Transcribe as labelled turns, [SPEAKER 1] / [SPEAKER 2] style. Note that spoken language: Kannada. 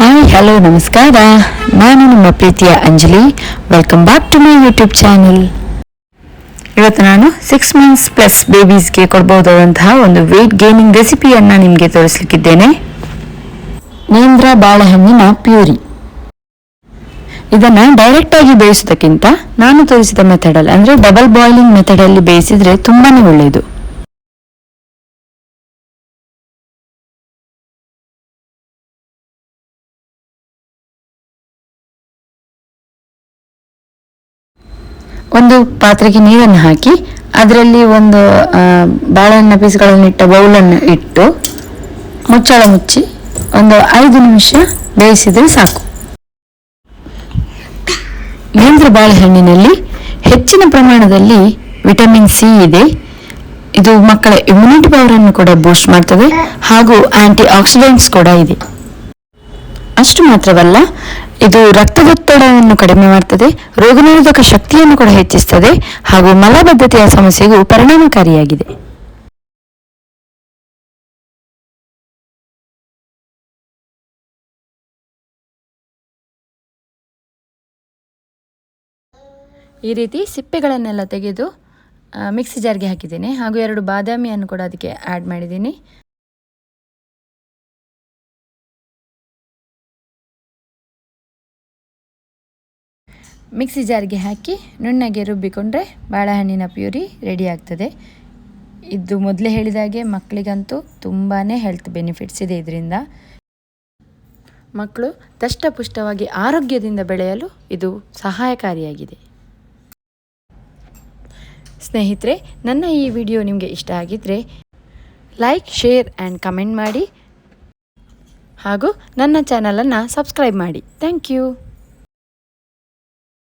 [SPEAKER 1] ಹಾಯ್ ಹಲೋ ನಮಸ್ಕಾರ ನಾನು ನಿಮ್ಮ ಪ್ರೀತಿಯ Anjali welcome back to my YouTube channel ಇವತ್ತು ನಾನು ಸಿಕ್ಸ್ ಮಂತ್ಸ್ ಪ್ಲಸ್ ಬೇಬೀಸ್ಗೆ ಕೊಡಬಹುದಾದಂತಹ ಒಂದು ವೆಯ್ಟ್ ಗೇನಿಂಗ್ ರೆಸಿಪಿಯನ್ನು ನಿಮಗೆ ತೋರಿಸಲಿಕ್ಕಿದ್ದೇನೆ. ನೇಂದ್ರ ಬಾಳೆಹಣ್ಣಿನ ಪ್ಯೂರಿ. ಇದನ್ನು ಡೈರೆಕ್ಟಾಗಿ ಬೇಯಿಸೋದಕ್ಕಿಂತ ನಾನು ತೋರಿಸಿದ ಮೆಥಡಲ್ಲಿ ಅಂದರೆ ಡಬಲ್ ಬಾಯ್ಲಿಂಗ್ ಮೆಥಡಲ್ಲಿ ಬೇಯಿಸಿದರೆ ತುಂಬಾ ಒಳ್ಳೆಯದು ಒಂದು ಪಾತ್ರೆಗೆ ನೀರನ್ನು ಹಾಕಿ, ಅದರಲ್ಲಿ ಒಂದು ಬಾಳೆಹಣ್ಣ ಪೀಸ್ಗಳನ್ನು ಇಟ್ಟ ಬೌಲನ್ನು ಇಟ್ಟು ಮುಚ್ಚಳ ಮುಚ್ಚಿ ಒಂದು ಐದು ನಿಮಿಷ ಬೇಯಿಸಿದರೆ ಸಾಕು. ನೇಂದ್ರ ಬಾಳೆಹಣ್ಣಿನಲ್ಲಿ ಹೆಚ್ಚಿನ ಪ್ರಮಾಣದಲ್ಲಿ ವಿಟಮಿನ್ ಸಿ ಇದೆ. ಇದು ಮಕ್ಕಳ ಇಮ್ಯುನಿಟಿ ಪವರ್ ಅನ್ನು ಕೂಡ ಬೂಸ್ಟ್ ಮಾಡ್ತದೆ ಹಾಗೂ ಆಂಟಿ ಆಕ್ಸಿಡೆಂಟ್ಸ್ ಕೂಡ ಇದೆ. ಅಷ್ಟು ಮಾತ್ರವಲ್ಲ, ಇದು ರಕ್ತದೊತ್ತಡವನ್ನು ಕಡಿಮೆ ಮಾಡ್ತದೆ, ರೋಗನಿರೋಧಕ ಶಕ್ತಿಯನ್ನು ಕೂಡ ಹೆಚ್ಚಿಸ್ತದೆ, ಹಾಗೂ ಮಲಬದ್ಧತೆಯ ಸಮಸ್ಯೆಗೂ ಪರಿಣಾಮಕಾರಿಯಾಗಿದೆ. ಈ ರೀತಿ ಸಿಪ್ಪೆಗಳನ್ನೆಲ್ಲ ತೆಗೆದು ಮಿಕ್ಸಿ ಜಾರ್ಗೆ ಹಾಕಿದ್ದೀನಿ, ಹಾಗೂ ಎರಡು ಬಾದಾಮಿಯನ್ನು ಕೂಡ ಅದಕ್ಕೆ ಆ್ಯಡ್ ಮಾಡಿದ್ದೀನಿ. ಮಿಕ್ಸಿ ಜಾರಿಗೆ ಹಾಕಿ ನುಣ್ಣಗೆ ರುಬ್ಬಿಕೊಂಡ್ರೆ ಬಾಳೆಹಣ್ಣಿನ ಪ್ಯೂರಿ ರೆಡಿ ಆಗ್ತದೆ. ಇದು ಮೊದಲೇ ಹೇಳಿದಾಗೆ ಮಕ್ಕಳಿಗಂತೂ ತುಂಬಾ ಹೆಲ್ತ್ ಬೆನಿಫಿಟ್ಸ್ ಇದೆ ಇದರಿಂದ. ಮಕ್ಕಳು ದಷ್ಟಪುಷ್ಟವಾಗಿ ಆರೋಗ್ಯದಿಂದ ಬೆಳೆಯಲು ಇದು ಸಹಾಯಕಾರಿಯಾಗಿದೆ. ಸ್ನೇಹಿತರೆ, ನನ್ನ ಈ ವಿಡಿಯೋ ನಿಮಗೆ ಇಷ್ಟ ಆಗಿದ್ದರೆ ಲೈಕ್, ಶೇರ್ ಆ್ಯಂಡ್ ಕಮೆಂಟ್ ಮಾಡಿ ಹಾಗೂ ನನ್ನ ಚಾನಲನ್ನು ಸಬ್ಸ್ಕ್ರೈಬ್ ಮಾಡಿ. Thank you.